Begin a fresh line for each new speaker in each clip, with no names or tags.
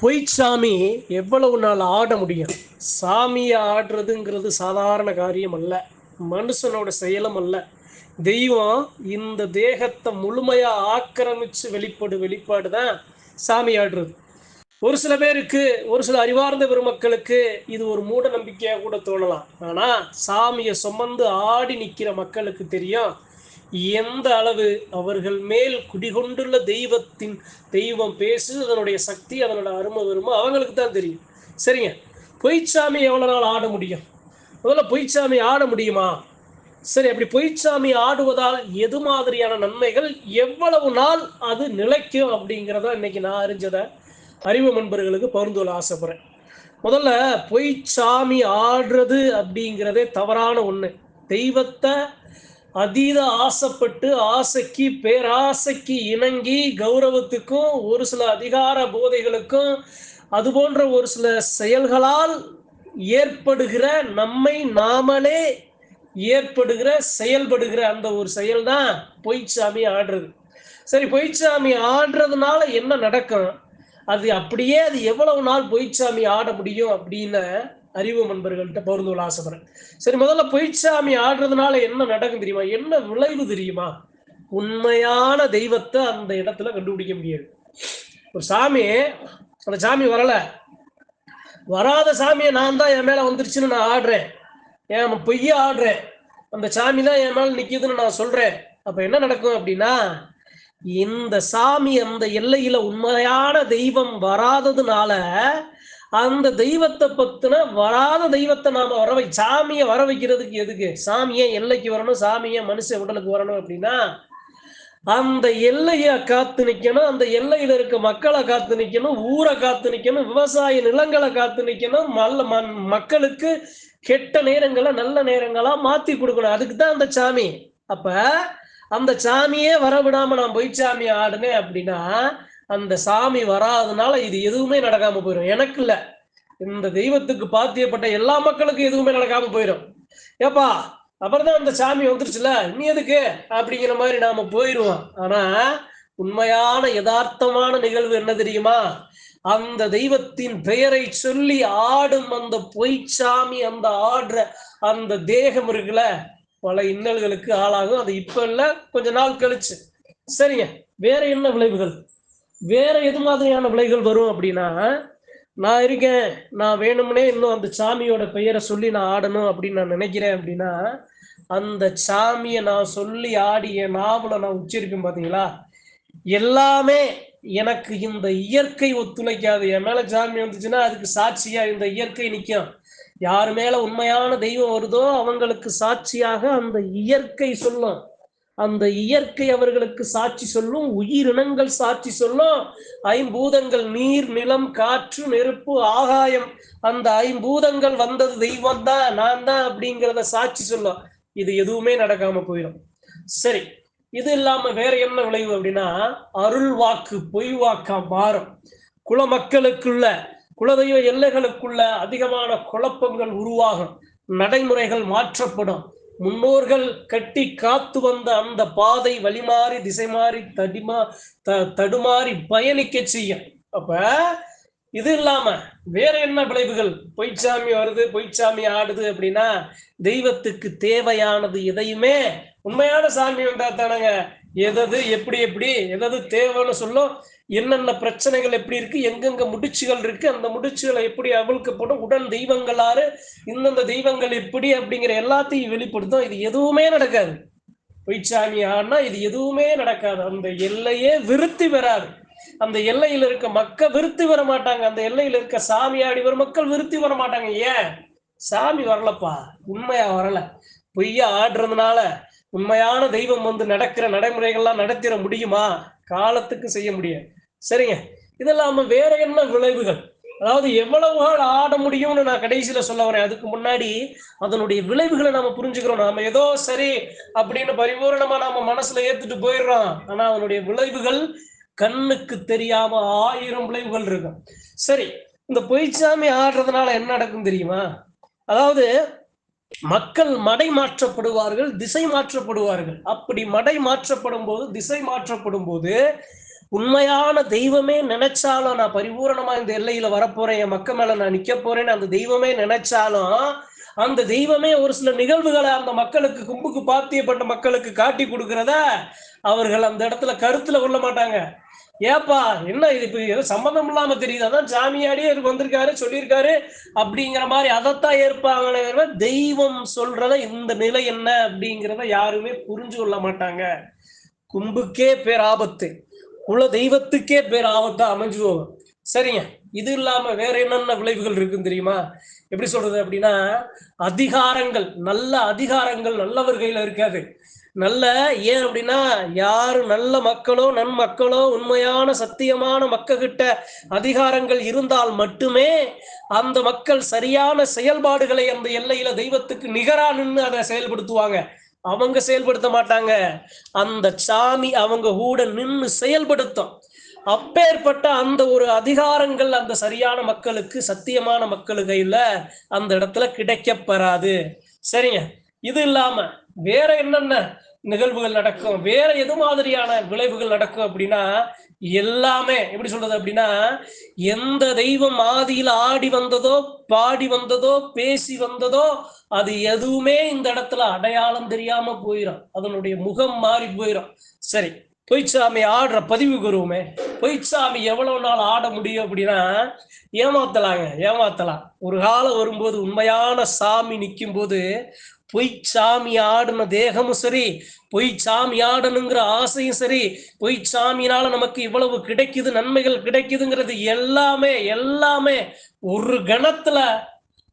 பொய் சாமி எவ்வளவு நாள் ஆட முடியும்? சாமியை ஆடுறதுங்கிறது சாதாரண காரியம் அல்ல. மனுஷனோட செயலும் அல்ல. தெய்வம் இந்த தேகத்தை முழுமையாக ஆக்கிரமிச்சு வெளிப்படு வெளிப்பாடு தான் சாமி ஆடுறது. ஒரு சில பேருக்கு ஒரு சில அறிவார்ந்த பெருமக்களுக்கு இது ஒரு மூட நம்பிக்கையாக கூட தோணலாம். ஆனால் சாமியை சுமந்து ஆடி நிற்கிற மக்களுக்கு தெரியும் எந்த அளவு அவர்கள் மேல் குடிகொண்டுள்ள தெய்வத்தின் தெய்வம் பேசு அதனுடைய சக்தி அதனோட அருமை வருமோ அவங்களுக்கு தான் தெரியும். சரிங்க. பொய்ச்சாமி எவ்வளோ நாள் ஆட முடியும்? முதல்ல பொய்ச்சாமி ஆட முடியுமா? சரி அப்படி பொய்ச்சாமி ஆடுவதால் எது மாதிரியான நன்மைகள் எவ்வளவு நாள் அது நிலைக்கும் அப்படிங்கிறத இன்னைக்கு நான் அறிஞ்சதை அறிவு நண்பர்களுக்கு பகிர்ந்து கொள்ள ஆசைப்படுறேன். முதல்ல பொய்ச்சாமி ஆடுறது அப்படிங்கிறதே தவறான ஒன்று தெய்வத்தை அதீத ஆசைப்பட்டு ஆசைக்கு பேராசைக்கு இணங்கி கௌரவத்துக்கும் ஒரு சில அதிகார போதைகளுக்கும் அது போன்ற ஒரு சில செயல்களால் ஏற்படுகிற நம்மை நாமளே ஏற்படுகிற செயல்படுகிற அந்த ஒரு செயல் தான் பொய்ச்சாமி ஆடுறது. சரி பொய்ச்சாமி ஆடுறதுனால என்ன நடக்கும்? அது அப்படியே அது எவ்வளவு நாள் பொய்ச்சாமி ஆட முடியும் அப்படின்னு அறிவு நண்பர்கள்ட்ட பகிர்ந்து கொள்ள ஆசைப்படுறேன். சரி முதல்ல பொய்ச்சாமி ஆடுறதுனால என்ன நடக்கும் தெரியுமா? என்ன விளைவு தெரியுமா? உண்மையான தெய்வத்தை அந்த இடத்துல கண்டுபிடிக்க முடியாது. ஒரு சாமி அந்த சாமி வரல. வராத சாமியை நான் தான் என் மேல வந்துருச்சுன்னு நான் ஆடுறேன். ஏன் பொய்ய ஆடுறேன்? அந்த சாமி தான் என் மேல நிக்குதுன்னு நான் சொல்றேன். அப்ப என்ன நடக்கும் அப்படின்னா இந்த சாமி அந்த எல்லையில உண்மையான தெய்வம் வராததுனால அந்த தெய்வத்தை பத்தின வராத தெய்வத்தை நாம வர வை சாமியை வர வைக்கிறதுக்கு எதுக்கு? சாமியை எல்லைக்கு வரணும் சாமியை மனுஷ உடலுக்கு வரணும் அப்படின்னா அந்த எல்லைய காத்து நிக்கணும் அந்த எல்லையில இருக்க மக்களை காத்து நிக்கணும் ஊரை காத்து நிக்கணும் விவசாய நிலங்களை காத்து நிக்கணும் நல்ல மண் மக்களுக்கு கெட்ட நேரங்களை நல்ல நேரங்களா மாத்தி கொடுக்கணும். அதுக்கு தான் அந்த சாமி. அப்ப அந்த சாமியே வரவிடாம நான் பொய் சாமி ஆடுனேன் அப்படின்னா அந்த சாமி வராதனால இது எதுவுமே நடக்காம போயிடும் எனக்கு இல்ல இந்த தெய்வத்துக்கு பாத்தியப்பட்ட எல்லா மக்களுக்கும் எதுவுமே நடக்காம போயிடும் ஏப்பா அப்புறம் தான் அந்த சாமி வந்துருச்சுல நீ எதுக்கு? அப்படிங்கிற மாதிரி நாம போயிடுவோம் ஆனா உண்மையான யதார்த்தமான நிகழ்வு என்ன தெரியுமா? அந்த தெய்வத்தின் பெயரை சொல்லி ஆடும் அந்த பொய்ச்சாமி அந்த ஆடுற அந்த தேகம் இருக்குல்ல பல இன்னல்களுக்கு ஆளாகும். அது இப்ப இல்ல கொஞ்ச நாள் கழிச்சு. சரிங்க வேற என்ன விளைவுகள்? வேற எது மாதிரியான விலைகள் வரும் அப்படின்னா நான் இருக்கேன் நான் வேணும்னே இன்னும் அந்த சாமியோட பெயரை சொல்லி நான் ஆடணும் அப்படின்னு நான் நினைக்கிறேன் அப்படின்னா அந்த சாமியை நான் சொல்லி ஆடிய நாவல நாவலை நான் உச்சரிப்பேன் பாத்தீங்களா? எல்லாமே எனக்கு இந்த இயற்கை ஒத்துழைக்காது. என் மேல சாமி வந்துச்சுன்னா அதுக்கு சாட்சியா இந்த இயற்கை நிற்கும் யார் மேல உண்மையான தெய்வம் வருதோ அவங்களுக்கு சாட்சியாக அந்த இயற்கை சொல்லும். அந்த இயற்கை அவர்களுக்கு சாட்சி சொல்லும் உயிரினங்கள் சாட்சி சொல்லும். ஐம்பூதங்கள் நீர் நிலம் காற்று நெருப்பு ஆகாயம். அந்த ஐம்பூதங்கள் வந்தது தெய்வம் தான் நான் தான் அப்படிங்கிறத சாட்சி சொல்லும். இது எதுவுமே நடக்காம போயிடும். சரி இது இல்லாம வேற என்ன விளைவு அப்படின்னா அருள் வாக்கு பொய் வாக்கா மாறும். குல மக்களுக்குள்ள குலதெய்வ எல்லைகளுக்குள்ள அதிகமான குழப்பங்கள் உருவாகும். நடைமுறைகள் மாற்றப்படும். முன்னோர்கள் கட்டி காத்து வந்த அந்த பாதை வழிமாறி திசை மாறி தடிமா த தடுமாறி பயணிக்க செய்யும். அப்ப இது இல்லாம வேற என்ன விளைவுகள்? பொய்ச்சாமி வருது பொய்ச்சாமி ஆடுது அப்படின்னா தெய்வத்துக்கு தேவையானது எதையுமே உண்மையான சாமி உண்டா தானங்க. எதது எப்படி எப்படி எதது தேவைன்னு சொல்லும் என்னென்ன பிரச்சனைகள் எப்படி இருக்கு எங்கெங்க முடிச்சுகள் இருக்கு அந்த முடிச்சுகளை எப்படி அவிழ்க்கப்படும் உடன் தெய்வங்களாறு இந்தந்த தெய்வங்கள் எப்படி அப்படிங்கிற எல்லாத்தையும் வெளிப்படுத்தும். இது எதுவுமே நடக்காது. பொய்ச்சாமி ஆனா இது எதுவுமே நடக்காது. அந்த எல்லையே விருத்தி பெறாது அந்த எல்லையில இருக்க மக்கள் விருத்தி வர மாட்டாங்க. அந்த எல்லையில இருக்க சாமி ஆடி வரும் மக்கள் விருத்தி வர மாட்டாங்க. ஏன்? சாமி வரலப்பா. உண்மையா வரல. பொய்யா ஆடுறதுனால உண்மையான தெய்வம் வந்து நடக்கிற நடைமுறைகள்லாம் நடத்திட முடியுமா? காலத்துக்கு செய்ய முடியாது. சரிங்க. இதெல்லாம வேற என்ன விளைவுகள்? அதாவது எவ்வளவு நாள் ஆட முடியும்னு நான் கடைசியில சொல்ல வரேன். அதுக்கு முன்னாடி அதனுடைய விளைவுகளை நாம புரிஞ்சுக்கிறோம் நாம ஏதோ சரி அப்படின்னு பரிபூரணமா நாம மனசுல ஏத்துட்டு போயிடுறோம். ஆனா அதனுடைய விளைவுகள் கண்ணுக்கு தெரியாம ஆயிரம் விளைவுகள் இருக்கும். சரி இந்த பொய்ச்சாமி ஆடுறதுனால என்ன நடக்கும் தெரியுமா? அதாவது மக்கள் மடை மாற்றப்படுவார்கள் திசை மாற்றப்படுவார்கள். அப்படி மடை மாற்றப்படும் போது திசை மாற்றப்படும் போது உண்மையான தெய்வமே நினைச்சாலும் நான் பரிபூரணமா இந்த எல்லையில வரப்போறேன் என் மக்கள் மேல நான் நிக்க போறேன்னு அந்த தெய்வமே நினைச்சாலும் அந்த தெய்வமே ஒரு சில நிகழ்வுகளை அந்த மக்களுக்கு கும்புக்கு பாத்தியப்பட்ட மக்களுக்கு காட்டி கொடுக்கிறத அவர்கள் அந்த இடத்துல கருத்துல கொள்ள மாட்டாங்க. ஏப்பா என்ன இது? இப்ப ஏதோ சம்மந்தம் இல்லாம தெரியுது. அதான் சாமியாடியே இருக்கு வந்திருக்காரு சொல்லியிருக்காரு அப்படிங்கிற மாதிரி அதைத்தான் ஏற்பாங்களே தெய்வம் சொல்றத இந்த நிலை என்ன அப்படிங்கிறத யாருமே புரிஞ்சு கொள்ள மாட்டாங்க. கும்புக்கே பேர் ஆபத்து. குல தெய்வத்துக்கே பேர் ஆபத்தா அமைஞ்சு போகும் சரிங்க. இது இல்லாம வேற என்னென்ன விளைவுகள் இருக்குன்னு தெரியுமா? எப்படி சொல்றது அப்படின்னா அதிகாரங்கள் நல்ல அதிகாரங்கள் நல்லவர் கையில இருக்காது. நல்ல ஏன் அப்படின்னா யாரு நல்ல மக்களோ நன்மக்களோ உண்மையான சத்தியமான மக்கள்கிட்ட அதிகாரங்கள் இருந்தால் மட்டுமே அந்த மக்கள் சரியான செயல்பாடுகளை அந்த எல்லையில தெய்வத்துக்கு நிகரா நின்று அதை செயல்படுத்துவாங்க. அவங்க செயல்படுத்த மாட்டாங்க. அந்த சாமி அவங்க கூட நின்று செயல்படுத்தும். அப்பேற்பட்ட அந்த ஒரு அதிகாரங்கள் அந்த சரியான மக்களுக்கு சத்தியமான மக்களு கையில அந்த இடத்துல கிடைக்கப்பெறாது. சரிங்க. இது இல்லாம வேற என்னென்ன? நிகழ்வுகள் நடக்கும். வேற எது மாதிரியான விளைவுகள் நடக்கும் அப்படின்னா எல்லாமே எப்படி சொல்றது அப்படின்னா எந்த தெய்வம் ஆதியில் ஆடி வந்ததோ பாடி வந்ததோ பேசி வந்ததோ அது எதுவுமே இந்த இடத்துல அடையாளம் தெரியாம போயிடும் அதனுடைய முகம் மாறி போயிடும் சரி பொய்ச்சாமி ஆடுற பதிவு வருவோமே பொய்ச்சாமி எவ்வளவு நாள் ஆட முடியும் அப்படின்னா ஏமாத்தலாங்க ஏமாத்தலாம். ஒரு காலம் வரும்போது உண்மையான சாமி நிற்கும் போது பொய் சாமி ஆடின தேகமும் சரி பொய் சாமி ஆடணுங்கிற ஆசையும் சரி பொய் சாமியினால நமக்கு இவ்வளவு கிடைக்குது நன்மைகள் கிடைக்குதுங்கிறது எல்லாமே எல்லாமே ஒரு கணத்துல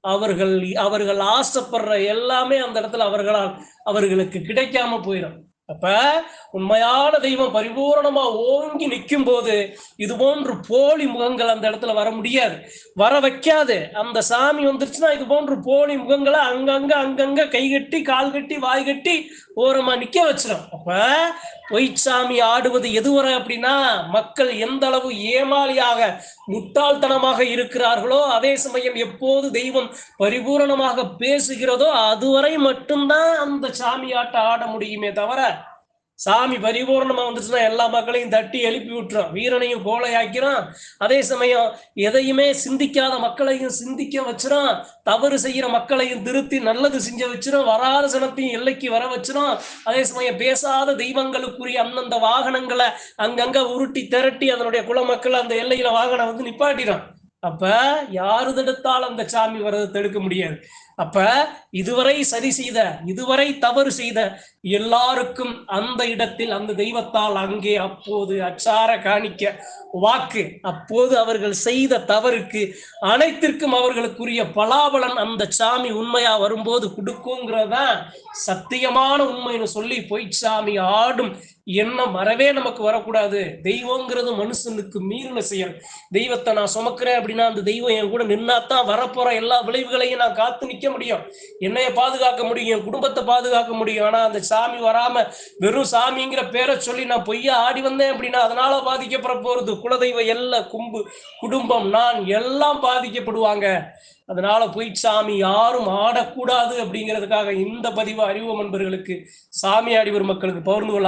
அவர்கள் அவர்கள் ஆசைப்படுற எல்லாமே அந்த இடத்துல அவர்களால் அவர்களுக்கு கிடைக்காம போயிடும் அப்ப உண்மையான தெய்வம் பரிபூரணமா ஓங்கி நிற்கும் போது இது போன்று போலி முகங்கள் அந்த இடத்துல வர முடியாது. வர வைக்காது. அந்த சாமி வந்துருச்சுன்னா இது போன்று போலி முகங்களை அங்கங்க அங்கங்க கை கட்டி கால் கட்டி வாய் கட்டி ஓரமா நிக்க வச்சிடும் அப்ப பொய்ச்சாமி ஆடுவது எதுவரை அப்படின்னா மக்கள் எந்த அளவு ஏமாளியாக முட்டாள்தனமாக இருக்கிறார்களோ அதே சமயம் எப்போது தெய்வம் பரிபூரணமாக பேசுகிறதோ அதுவரை மட்டும்தான் அந்த சாமி ஆட்ட ஆட முடியுமே தவிர சாமி பரிபூர்ணமா வந்துச்சுன்னா எல்லா மக்களையும் தட்டி எழுப்பி விட்டுறோம் வீரனையும் கோலையாக்கிறான் அதே சமயம் எதையுமே சிந்திக்காத மக்களையும் சிந்திக்க வச்சிரும் தவறு செய்யற மக்களையும் திருத்தி நல்லது செஞ்ச வச்சிடும் வராத சனத்தையும் எல்லைக்கு வர வச்சிடும் அதே சமயம் பேசாத தெய்வங்களுக்குரிய அந்தந்த வாகனங்களை அங்கங்க உருட்டி திரட்டி அதனுடைய குலமக்கள் அந்த எல்லையில வாகனம் வந்து நிப்பாட்டிடும் அப்ப யாரு தடுத்தாலும் அந்த சாமி வர்றதை தடுக்க முடியாது. அப்ப இதுவரை சரி செய்த இதுவரை தவறு செய்த எல்லாருக்கும் அந்த இடத்தில் அந்த தெய்வத்தால் அங்கே அப்போது அச்சார காணிக்க வாக்கு. அப்போது அவர்கள் செய்த தவறுக்கு அனைத்திற்கும் அவர்களுக்குரிய பலாபலன் அந்த சாமி உண்மையா வரும்போது கொடுக்குங்கிறதான் சத்தியமான உண்மைன்னு சொல்லி பொய்ச்சாமி சாமி ஆடும் எண்ணம் வரவே நமக்கு வரக்கூடாது. தெய்வங்கிறது மனுஷனுக்கு மீறின செயல். தெய்வத்தை நான் சுமக்கிறேன் அப்படின்னா அந்த தெய்வம் என் கூட நின்னாதான் வரப்போற எல்லா விளைவுகளையும் நான் காத்து நிக்க முடியும். என்னைய பாதுகாக்க முடியும் என் குடும்பத்தை பாதுகாக்க முடியும். ஆனா அந்த சாமி வராம வெறும் சாமிங்கிற பேரை சொல்லி நான் பொய்யா ஆடி வந்தேன் அப்படின்னா அதனால பாதிக்கப்பட போறது. குலதெய்வ எல்ல கும்பு குடும்பம் நான் எல்லாம் பாதிக்கப்படுவாங்க. அதனால போய் சாமி யாரும் ஆடக்கூடாது அப்படிங்கிறதுக்காக இந்த பதிவு அறிவு நண்பர்களுக்கு சாமி ஆடி வரும் மக்களுக்கு பகிர்ந்து கொள்ள